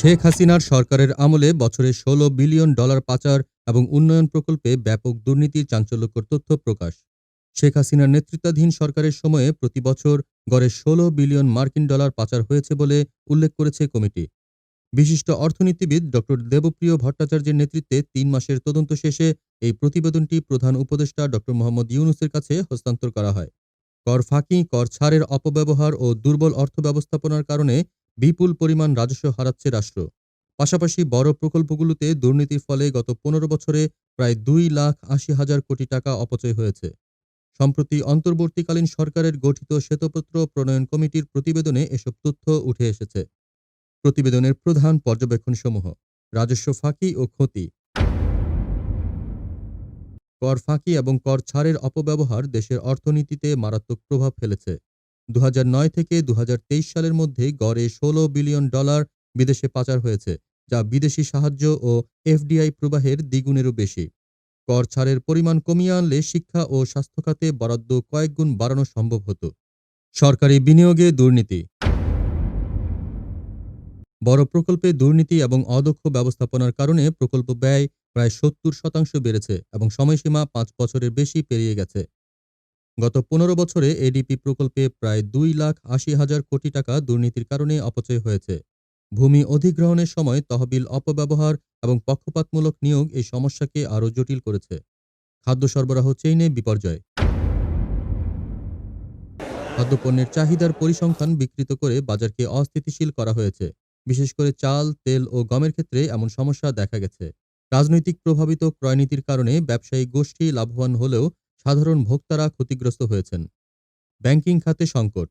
শেখ হাসিনার সরকারের আমলে বছরে ষোলো বিলিয়ন ডলার পাচার এবং উন্নয়ন প্রকল্পে ব্যাপক দুর্নীতির চাঞ্চল্যকর তথ্য প্রকাশ। শেখ হাসিনার নেতৃত্বাধীন সরকারের সময়ে প্রতি বছর গড়ে ষোলো বিলিয়ন মার্কিন ডলার পাচার হয়েছে বলে উল্লেখ করেছে কমিটি। বিশিষ্ট অর্থনীতিবিদ ড. দেবপ্রিয় ভট্টাচার্যের নেতৃত্বে তিন মাসের তদন্ত শেষে এই প্রতিবেদনটি প্রধান উপদেষ্টা ড. মোহাম্মদ ইউনুসের কাছে হস্তান্তর করা হয়। কর ফাঁকি, কর ছাড়ের অপব্যবহার ও দুর্বল অর্থ ব্যবস্থাপনার কারণে বিপুল পরিমাণ রাজস্ব হারাচ্ছে রাষ্ট্র। পাশাপাশি বড় প্রকল্পগুলোতে দুর্নীতির ফলে গত পনেরো বছরে প্রায় দুই লাখ আশি হাজার কোটি টাকা অপচয় হয়েছে। সম্প্রতি অন্তর্বর্তীকালীন সরকারের গঠিত শ্বেতপত্র প্রণয়ন কমিটির প্রতিবেদনে এসব তথ্য উঠে এসেছে। প্রতিবেদনের প্রধান পর্যবেক্ষণসমূহ, রাজস্ব ফাঁকি ও ক্ষতি। কর ফাঁকি এবং কর ছাড়ের অপব্যবহার দেশের অর্থনীতিতে মারাত্মক প্রভাব ফেলেছে। দু হাজার নয় থেকে দু হাজার তেইশ সালের মধ্যে গড়ে ষোলো বিলিয়ন ডলার বিদেশে পাচার হয়েছে, যা বিদেশি সাহায্য ও এফডিআই প্রবাহের দ্বিগুণেরও বেশি। কর ছাড়ের পরিমাণ কমিয়ে আনলে শিক্ষা ও স্বাস্থ্য খাতে বরাদ্দ কয়েকগুণ বাড়ানো সম্ভব হতো। সরকারি বিনিয়োগে দুর্নীতি। বড় প্রকল্পে দুর্নীতি এবং অদক্ষ ব্যবস্থাপনার কারণে প্রকল্প ব্যয় প্রায় সত্তর শতাংশ বেড়েছে এবং সময়সীমা পাঁচ বছরের বেশি পেরিয়ে গেছে। গত পনেরো বছরে এডিপি প্রকল্পে প্রায় দুই লাখ আশি হাজার কোটি টাকা দুর্নীতির কারণে অপচয় হয়েছে। ভূমি অধিগ্রহণের সময় তহবিল অপব্যবহার এবং পক্ষপাতমূলক নিয়োগ এই সমস্যাকে আরও জটিল করেছে। খাদ্য সরবরাহ চেইনে বিপর্যয়। খাদ্যপণ্যের চাহিদার পরিসংখ্যান বিকৃত করে বাজারকে অস্থিতিশীল করা হয়েছে। বিশেষ করে চাল, তেল ও গমের ক্ষেত্রে এমন সমস্যা দেখা গেছে। রাজনৈতিক প্রভাবিত ক্রয়নীতির কারণে ব্যবসায়ী গোষ্ঠী লাভবান হলেও সাধারণ ভোক্তারা ক্ষতিগ্রস্ত হয়েছেন। ব্যাংকিং খাতে সংকট।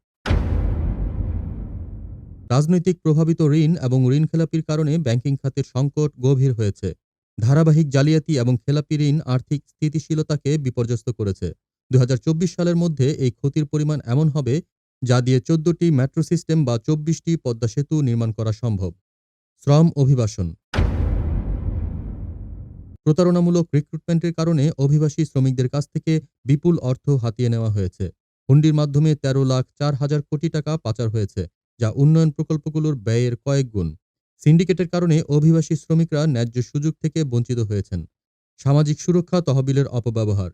রাজনৈতিক প্রভাবিত ঋণ এবং ঋণ খেলাপির কারণে ব্যাংকিং খাতের সংকট গভীর হয়েছে। ধারাবাহিক জালিয়াতি এবং খেলাপি ঋণ আর্থিক স্থিতিশীলতাকে বিপর্যস্ত করেছে। দু হাজার চব্বিশ সালের মধ্যে এই ক্ষতির পরিমাণ এমন হবে যা দিয়ে চোদ্দটি মেট্রো সিস্টেম বা চব্বিশটি পদ্মা সেতু নির্মাণ করা সম্ভব। শ্রম অভিবাসন। প্রতারণামূলক রিক্রুটমেন্টের কারণে অভিবাসী শ্রমিকদের কাছ থেকে বিপুল অর্থ হাতিয়ে নেওয়া হয়েছে। হুন্ডির মাধ্যমে তেরো লাখ চার হাজার কোটি টাকা পাচার হয়েছে, যা উন্নয়ন প্রকল্পগুলোর ব্যয়ের কয়েক গুণ। সিন্ডিকেটের কারণে অভিবাসী শ্রমিকরা ন্যায্য সুযোগ থেকে বঞ্চিত হয়েছেন। সামাজিক সুরক্ষা, তহবিলের অপব্যবহার।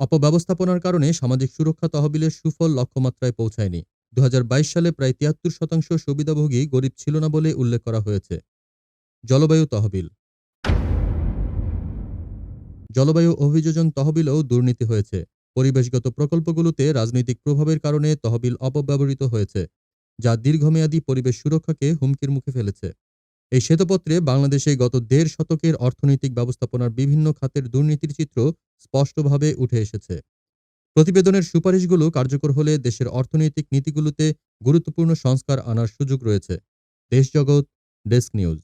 অপব্যবস্থাপনার কারণে সামাজিক সুরক্ষা, তহবিলের সুফল লক্ষ্যমাত্রায় পৌঁছায়নি। দু হাজার বাইশ সালে প্রায় তিয়াত্তর শতাংশ সুবিধাভোগী গরিব ছিল না বলে উল্লেখ করা হয়েছে। জলবায়ু তহবিল। জলবায়ু অভিযোজন তহবিলেও দুর্নীতি হয়েছে। পরিবেশগত প্রকল্পগুলোতে রাজনৈতিক প্রভাবের কারণে তহবিল অপব্যবহৃত হয়েছে, যা দীর্ঘমেয়াদী পরিবেশ সুরক্ষাকে হুমকির মুখে ফেলেছে। এই শ্বেতপত্রে বাংলাদেশে গত দেড় শতকের অর্থনৈতিক ব্যবস্থাপনার বিভিন্ন খাতের দুর্নীতির চিত্র স্পষ্টভাবে উঠে এসেছে। প্রতিবেদনের সুপারিশগুলো কার্যকর হলে দেশের অর্থনৈতিক নীতিগুলোতে গুরুত্বপূর্ণ সংস্কার আনার সুযোগ রয়েছে। Deshjagat desk news.